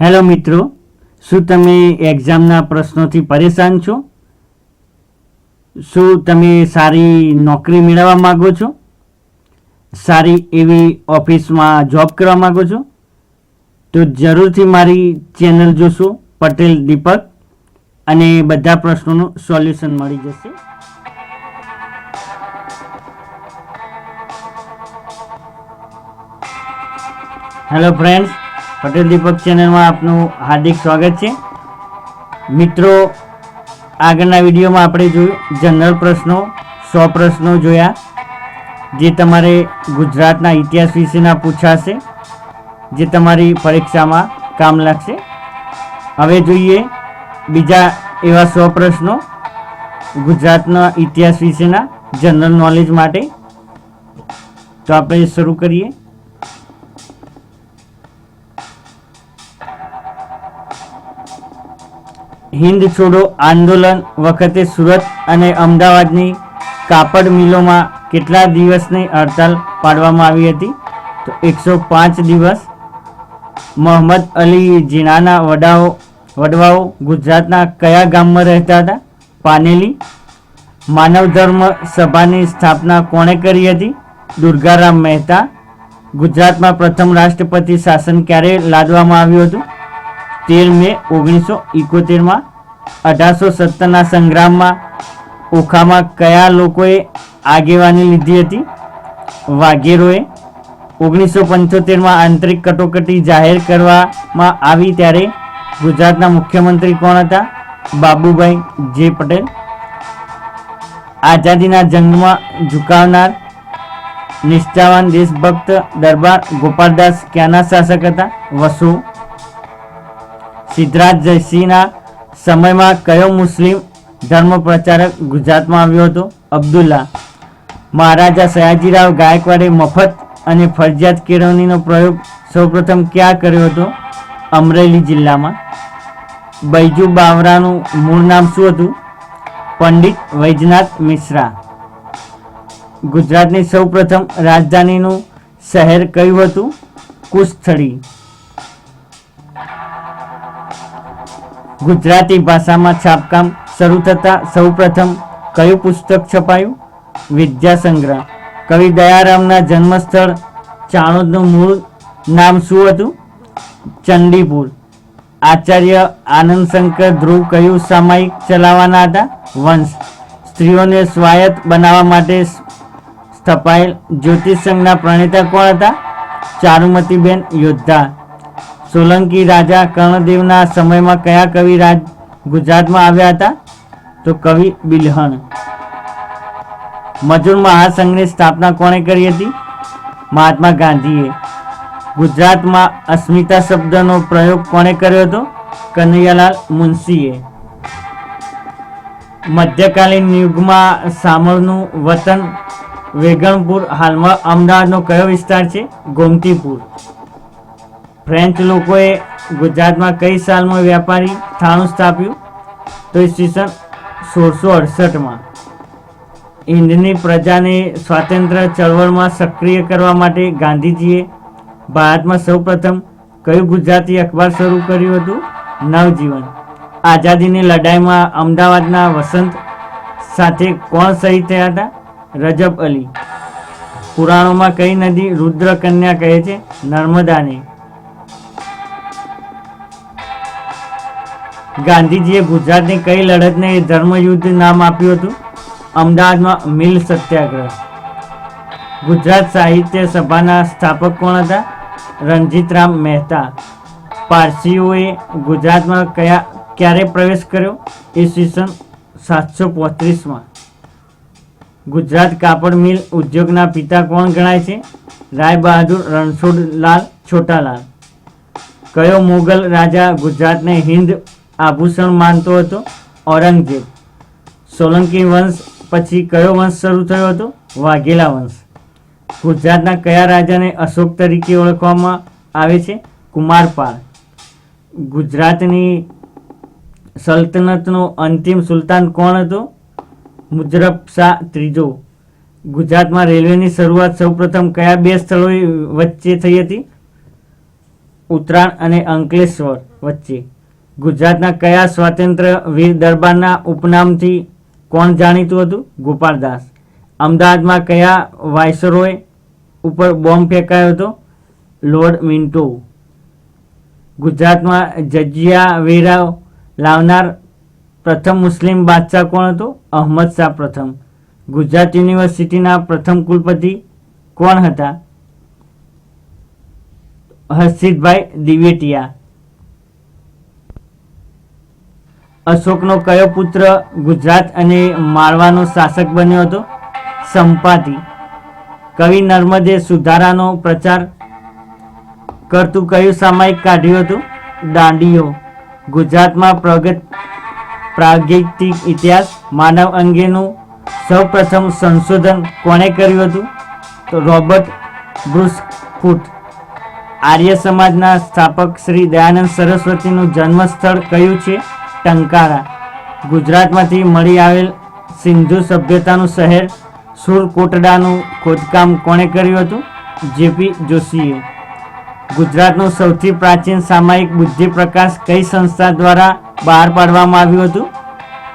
Hello મિત્રો, શું તમે એક્ઝામના પ્રશ્નોથી પરેશાન છો? શું તમે સારી નોકરી મેળવવા માગો છો? સારી એવી ઓફિસમાં જોબ કરવા માગો છો? તો જરૂરથી મારી ચેનલ જોશો, પટેલ દીપક, અને બધા પ્રશ્નોનું સોલ્યુશન મળી જશે. હેલો ફ્રેન્ડ્સ પટેલ દીપક ચેનલમાં આપનું હાર્દિક સ્વાગત છે. મિત્રો, આગળના વિડીયોમાં આપણે જોયું જનરલ પ્રશ્નો, સો પ્રશ્નો જોયા, જે તમારે ગુજરાતના ઇતિહાસ વિશેના પૂછાશે, જે તમારી પરીક્ષામાં કામ લાગશે. હવે જોઈએ બીજા એવા સો પ્રશ્નો ગુજરાતના ઇતિહાસ વિશેના જનરલ નોલેજ માટે. તો આપણે શરૂ કરીએ. હિન્દ છોડો આંદોલન વખતે સુરત અને અમદાવાદની કાપડ મિલોમાં કેટલા દિવસની હડતાલ પાડવામાં આવી હતી? તો એકસો પાંચ દિવસ. મોહમ્મદ અલી જીણાના વડાઓ, વડવાઓ ગુજરાતના કયા ગામમાં રહેતા હતા? પાનેલી. માનવ ધર્મ સભાની સ્થાપના કોણે કરી હતી? દુર્ગારામ મહેતા. ગુજરાતમાં પ્રથમ રાષ્ટ્રપતિ શાસન ક્યારે લાદવામાં આવ્યું હતું? તેર મે ઓગણીસો ઇકોતેરમાં અઢારસો સત્તરના સંગ્રામમાં ઓખામાં કયા લોકોએ આગેવાની લીધી હતી? વાઘેરોએ ઓગણીસો પંચોતેરમાં આંતરિક કટોકટી જાહેર કરવામાં આવી ત્યારે ગુજરાતના મુખ્યમંત્રી કોણ હતા? બાબુભાઈ જે પટેલ. આઝાદીના જંગમાં ઝુકાવનાર નિષ્ઠાવાન દેશભક્ત દરબાર ગોપાલદાસ ક્યાંના શાસક હતા? વસુ સિદ્ધરાજ જયસિંહના સમયમાં કયો મુસ્લિમ ધર્મ પ્રચારક ગુજરાતમાં આવ્યો હતો? અબ્દુલ્લા, મહારાજા સયાજીરાવ ગાયકવાડે મફત અને ફરજિયાત કેળવણીનો પ્રયોગ સૌપ્રથમ ક્યાં કર્યો હતો? અમરેલી જિલ્લામાં. બૈજુ બાવરાનું મૂળ નામ શું હતું? પંડિત વૈજનાથ મિશ્રા. ગુજરાતની સૌપ્રથમ રાજધાનીનું શહેર કયું હતું? કુશથળી ગુજરાતી ભાષામાં છાપકામ શરૂ થતાં સૌપ્રથમ કયું પુસ્તક છપાયું? વિદ્યા સંગ્રહ કવિ દયારામના જન્મસ્થળ ચાણોદનું મૂળ નામ શું હતું? ચંડીપુર. આચાર્ય આનંદ શંકર ધ્રુવ કયું સામાયિક ચલાવવાના હતા? વંશ. સ્ત્રીઓને સ્વાયત્ત બનાવવા માટે સ્થપાયેલ જ્યોતિષ સંઘના પ્રણેતા કોણ હતા? ચારુમતીબેન યોદ્ધા. સોલંકી રાજા કર્ણદેવના સમયમાં કયા કવિ રાજ ગુજરાતમાં આવ્યા હતા? તો કવિ બિલહણ. મજૂર મહાસંઘની સ્થાપના કોણે કરી હતી? મહાત્મા ગાંધીએ. ગુજરાતમાં અસ્મિતા શબ્દનો પ્રયોગ કોણે કર્યો હતો? કનૈયાલાલ મુનશીએ. મધ્યકાલીન યુગમાં સામળનું વતન વેગણપુર, હાલમાં અમદાવાદનો કયો વિસ્તાર છે? ગોમતીપુર. ફ્રેન્ચ લોકોએ ગુજરાતમાં કઈ સાલમાં વ્યાપારી થાણું સ્થાપ્યું? તો ઈસવીસન સોળસો અડસઠમાં. હિન્દની પ્રજાને સ્વાતંત્ર્ય ચળવળમાં સક્રિય કરવા માટે ગાંધીજીએ ભારતમાં સૌપ્રથમ કયું ગુજરાતી અખબાર શરૂ કર્યું હતું? નવજીવન. આઝાદીની લડાઈમાં અમદાવાદના વસંત સાથે કોણ શહીદ થયા હતા? રજબ અલી. પુરાણોમાં કઈ નદી રુદ્ર કન્યા કહે છે? નર્મદાને. ગાંધીજીએ ગુજરાતની કઈ લડતને ધર્મયુદ્ધ નામ આપ્યું હતું? અમદાવાદમાં મિલ સત્યાગ્રહ. ગુજરાત સાહિત્ય સભાના સ્થાપક કોણ હતા? રણજીતરામ મહેતા. પારસીઓએ ગુજરાતમાં કયા, ક્યારે પ્રવેશ કર્યો? ઈસવીસન સાતસો પોત્રીસમાં. ગુજરાત કાપડ મિલ ઉદ્યોગના પિતા કોણ ગણાય છે? રાય બહાદુર રણછોડલાલ છોટાલાલ. કયો મુગલ રાજા ગુજરાતને હિન્દ આભૂષણ માનતો હતો. ઔરંગઝેબ. સોલંકી વંશ પછી કયો વંશ શરૂ થયો હતો? વાઘેલા વંશ. ગુજરાતના કયા રાજાને અશોક તરીકે ઓળખવામાં આવે છે? કુમારપાળ. ગુજરાતની સલ્તનતનો અંતિમ સુલતાન કોણ હતો? મુજરબ શાહ ત્રીજો. ગુજરાતમાં રેલવેની શરૂઆત સૌપ્રથમ કયા બે સ્થળો વચ્ચે થઈ હતી? ઉત્તરાયણ અને અંકલેશ્વર વચ્ચે. ગુજરાતના કયા સ્વાતંત્ર્ય વીર દરબારના ઉપનામથી કોણ જાણીતું હતું? ગોપાલદાસ. અમદાવાદમાં કયા વાયસરોય ઉપર બોમ્બ ફેંકાયો હતો? Lord Minto. ગુજરાતમાં જજિયા વેરાવ લાવનાર પ્રથમ મુસ્લિમ બાદશાહ કોણ હતો? અહમદ શાહ પ્રથમ. ગુજરાત યુનિવર્સિટીના પ્રથમ કુલપતિ કોણ હતા? હર્ષિતભાઈ દિવેટિયા. અશોકનો કયો પુત્ર ગુજરાત અને માળવાનો શાસક બન્યો હતો? સંપાતિ. કવિ નર્મદે સુધારાનો પ્રચાર કરતું કયું સામાયિક કાઢ્યું હતું? દાંડીઓ ગુજરાતમાં પ્રગત પ્રાગૈતિક ઇતિહાસ માનવ અંગેનું સૌપ્રથમ સંશોધન કોણે કર્યું હતું? તો રોબર્ટ બ્રુસ ફૂટ આર્ય સમાજના સ્થાપક શ્રી દયાનંદ સરસ્વતીનું જન્મસ્થળ કયું છે? ટંકારા. ગુજરાતમાંથી મળી આવેલ સિંધુ સભ્યતાનું શહેર સુરકોટડાનું ખોદકામ કોણે કર્યું હતું? જેપી જોશીએ. ગુજરાતનું સૌથી પ્રાચીન સામાયિક બુદ્ધિ પ્રકાશ કઈ સંસ્થા દ્વારા બહાર પાડવામાં આવ્યું હતું?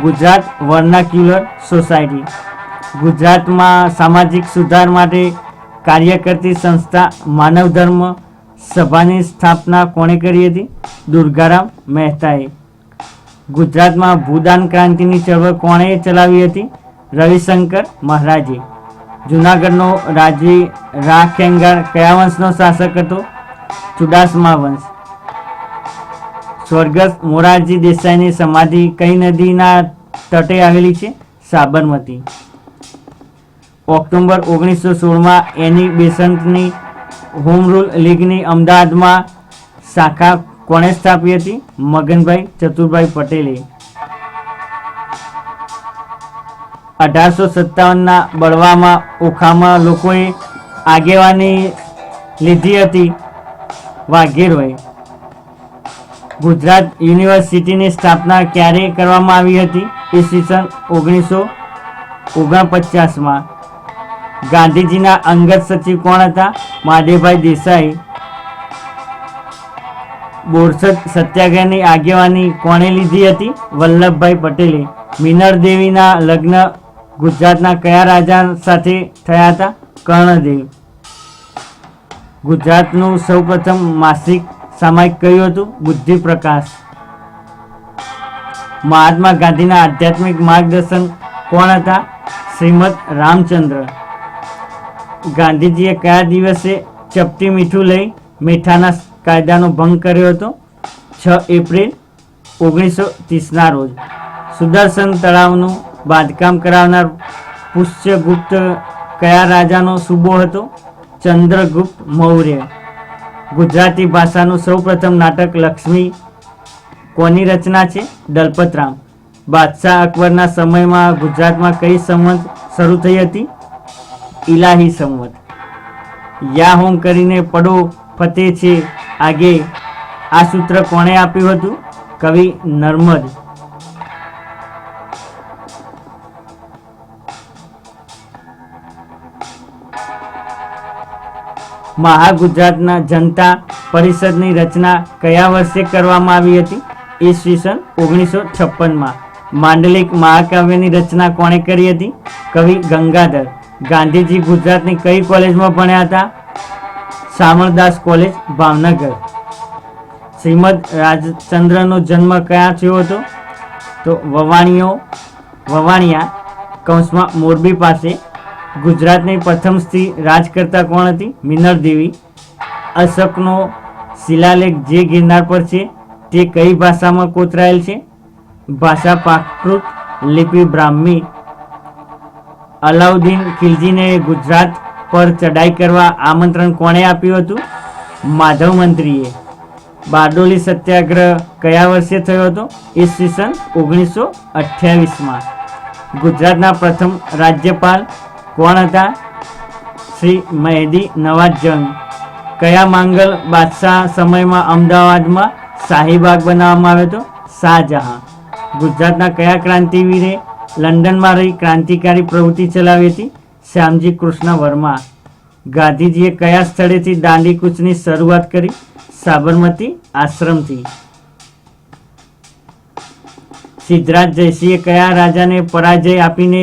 Gujarat Vernacular Society. ગુજરાતમાં સામાજિક સુધાર માટે કાર્ય કરતી સંસ્થા માનવ ધર્મ સભાની સ્થાપના કોણે કરી હતી? દુર્ગારામ મહેતાએ. ગુજરાતમાં ભૂદાન ક્રાંતિની ચળવળ કોણે ચલાવી હતી? રવિશંકર મહારાજે. જુનાગઢનો રાજી રાખેંગર કયા વંશનો શાસક હતો? ચુડાસમા વંશ. સ્વર્ગસ્થ મોરારજી દેસાઈની સમાધિ કઈ નદીના તટે આવેલી છે? સાબરમતી. ઓક્ટોબર ઓગણીસો સોળમાં એની બેસંતની હોમ રૂલ લીગની અમદાવાદમાં શાખા કોણે સ્થાપી હતી? મગનભાઈ ચતુરભાઈ પટેલે. અઢારસો સત્તાવનના બળવામાં ઓખામાં લોકોએ આગેવાની લીધી હતી વાઘેરોએ. ગુજરાત યુનિવર્સિટીની સ્થાપના ક્યારે કરવામાં આવી હતી? ઈસવીસન ઓગણીસો ઓગણપચાસમાં. ગાંધીજીના અંગત સચિવ કોણ હતા? માધેભાઈ દેસાઈ. બોરસદ સત્યાગ્રહની આગેવાની કોણે લીધી હતી? વલ્લભભાઈ પટેલે. મિનર દેવીના લગ્ન ગુજરાતના કયા રાજા સાથે થયા હતા? કર્ણદેવ. ગુજરાતનું સૌપ્રથમ માસિક સામાયિક કયું હતું? બુદ્ધિ પ્રકાશ મહાત્મા ગાંધીના આધ્યાત્મિક માર્ગદર્શન કોણ હતા? શ્રીમદ રામચંદ્ર. ગાંધીજીએ કયા દિવસે ચપટી મીઠું લઈ મીઠાના કાયદાનો ભંગ કર્યો હતો છ એપ્રિલ ઓગણીસો ત્રીસના રોજ. સુદર્શન તળાવનું બાંધકામ કરાવનાર પુષ્યગુપ્ત કયા રાજાનો સુબો હતો? ચંદ્રગુપ્ત મૌર્ય. ગુજરાતી ભાષાનું સૌપ્રથમ નાટક લક્ષ્મી કોની રચના છે? દલપતરામ. બાદશાહ અકબરના સમયમાં ગુજરાતમાં કઈ સંવત શરૂ થઈ હતી? ઇલાહી સંવત. યા હોમ કરીને પડો ફતે છે આગે આ સૂત્ર કોણે આપ્યું હતું? કવિ નર્મદ. મહાગુજરાતના જનતા પરિષદની રચના કયા વર્ષે કરવામાં આવી હતી? ઈસવીસન ઓગણીસો છપ્પનમાં. માંડલિક મહાકાવ્યની રચના કોણે કરી હતી? કવિ ગંગાધર. ગાંધીજી ગુજરાતની કઈ કોલેજમાં ભણ્યા હતા? શામળદાસ કોલેજ, ભાવનગર. શ્રીમદ રાજચંદ્રનો જન્મ ક્યાં થયો હતો? તો વવાણીઓ, વવાણિયા, કૌંસમાં મોરબી પાસે. ગુજરાતની પ્રથમ સ્ત્રી રાજકર્તા કોણ હતી? મિનર દેવી. અશોકનો શિલાલેખ જે ગિરનાર પર છે, તે કઈ ભાષામાં કોતરાયેલ છે? ભાષા પ્રાકૃત લિપિ બ્રાહ્મી. અલાઉદ્દીન ખિલજીને ગુજરાત પર ચડાઈ કરવા આમંત્રણ કોણે આપ્યું હતું? માધવ મંત્રીએ. બારડોલી સત્યાગ્રહ કયા વર્ષે થયો હતો? ઈસવીસન ઓગણીસો અઠ્યાવીસમાં. ગુજરાતના પ્રથમ રાજ્યપાલ કોણ હતા? શ્રી મહેદી નવાજ કયા માંગલ બાદશાહ સમયમાં અમદાવાદમાં શાહીબાગ બનાવવામાં આવ્યો હતો? શાહજહાં. ગુજરાતના કયા ક્રાંતિવીરે લંડનમાં રહી ક્રાંતિકારી પ્રવૃત્તિ ચલાવી હતી? શ્યામજી કૃષ્ણ વર્મા. ગાંધીજીએ કયા સ્થળેથી દાંડીકૂચની શરૂઆત કરી? સાબરમતી આશ્રમથી. સિદ્ધરાજ જયસિંહે કયા રાજાને પરાજય આપીને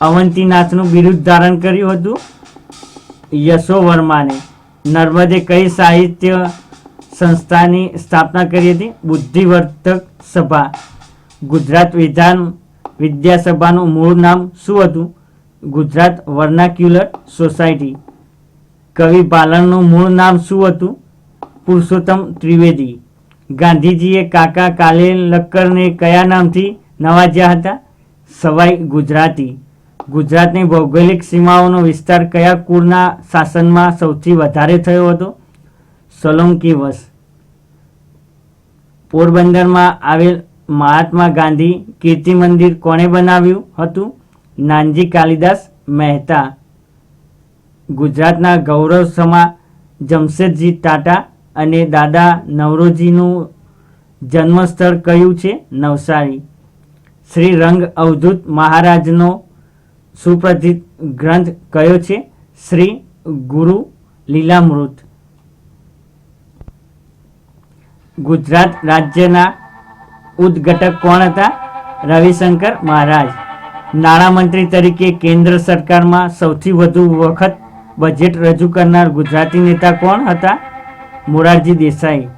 અવંતીનાથનું બિરુદ ધારણ કર્યું હતું? યશોવર્માને નર્મદે કઈ સાહિત્ય સંસ્થાની સ્થાપના કરી હતી? બુદ્ધિવર્ધક સભા. ગુજરાત વિધાન વિદ્યાસભાનું મૂળ નામ શું હતું? Gujarat Vernacular Society. કવિ બાલણનું મૂળ નામ શું હતું? પુરુષોત્તમ ત્રિવેદી. ગાંધીજીએ કાકા કાલે લક્કરને કયા નામથી નવાજ્યા હતા? સવાઈ ગુજરાતી. ગુજરાતની ભૌગોલિક સીમાઓનો વિસ્તાર કયા કુળના શાસનમાં સૌથી વધારે થયો હતો? સોલંકી વંશ પોરબંદરમાં આવેલ મહાત્મા ગાંધી કીર્તિ મંદિર કોણે બનાવ્યું હતું? નાનજી કાલિદાસ મહેતા. ગુજરાતના ગૌરવ સમા જમશેદજી ટાટા અને દાદા નવરોજીનું જન્મસ્થળ કયું છે? નવસારી. શ્રી રંગ અવધૂત મહારાજનો સુપ્રસિદ્ધ ગ્રંથ કયો છે? શ્રી ગુરુ લીલામૃત. ગુજરાત રાજ્યના ઉદ્ઘટક કોણ હતા? રવિશંકર મહારાજ. નાણામંત્રી તરીકે કેન્દ્ર સરકારમાં સૌથી વધુ વખત બજેટ રજૂ કરનાર ગુજરાતી નેતા કોણ હતા? મોરારજી દેસાઈ.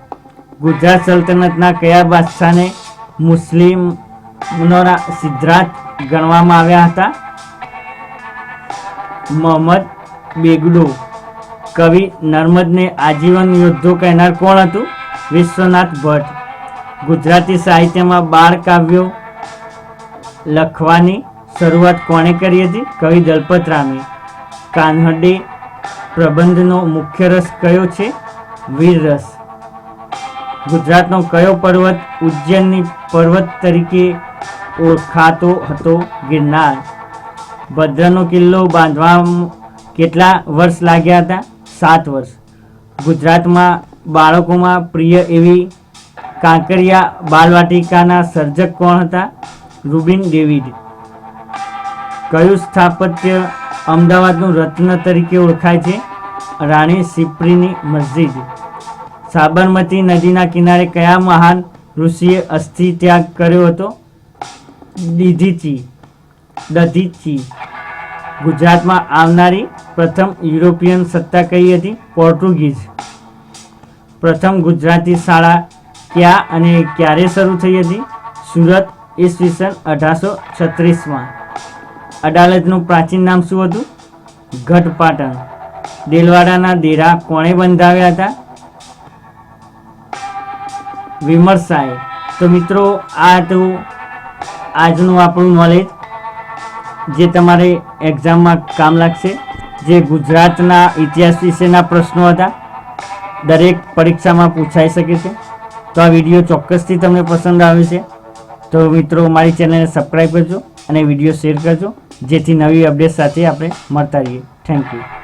ગુજરાત સલ્તનતના કયા બાદશાહને મુસ્લિમનોના સિદ્ધાર્થ ગણવામાં આવ્યા હતા? મોહમ્મદ બેગડો. કવિ નર્મદને આજીવન યોદ્ધો કહેનાર કોણ હતું? વિશ્વનાથ ભટ્ટ. ગુજરાતી સાહિત્યમાં બાળ કાવ્યો લખવાની શરૂઆત કોણે કરી હતી? કવિ દલપતરામે કાનહડે પ્રબંધનો મુખ્ય રસ કયો છે? વીર રસ. ગુજરાતનો કયો પર્વત ઉજ્જૈનની પર્વત તરીકે ઓળખાતો હતો? ગિરનાર. ભદ્રનો કિલ્લો બાંધવામાં કેટલા વર્ષ લાગ્યા હતા? સાત વર્ષ. ગુજરાતમાં બાળકોમાં પ્રિય એવી કાંકરિયા બાલવાટિકાના સર્જક કોણ હતા? Reuben David. કયું સ્થાપત્ય અમદાવાદનું રત્ન તરીકે ઓળખાય છે? રાણી સિપ્રીની મસ્જિદ. સાબરમતી નદીના કિનારે કયા મહાન ઋષિએ અસ્થિ ત્યાગ કર્યો હતો? દીધીચી દધીચી. ગુજરાતમાં આવનારી પ્રથમ યુરોપિયન સત્તા કઈ હતી? પોર્ટુગીઝ. પ્રથમ ગુજરાતી શાળા ક્યાં અને ક્યારે શરૂ થઈ હતી? સુરત ઈસવીસન અઢારસો છત્રીસમાં. અડાલજનું પ્રાચીન નામ શું હતું? ગઢપાટણ દેલવાડાના ડેરા કોણે બંધાવ્યા હતા? વિમર્શાએ. તો મિત્રો, આ તો આજનું આપણું નોલેજ જે તમારે એક્ઝામમાં કામ લાગશે. જે ગુજરાતના ઇતિહાસ વિશેના પ્રશ્નો હતા, દરેક પરીક્ષામાં પૂછાઈ શકે છે. તો આ વીડિયો ચોક્કસથી તમને પસંદ આવે છે. તો મિત્રો, મારી ચેનલને સબસ્ક્રાઈબ કરજો અને વીડિયો શેર કરજો. જેથી નવી અપડેટ સાથે આપણે મળતા રહીએ. Thank you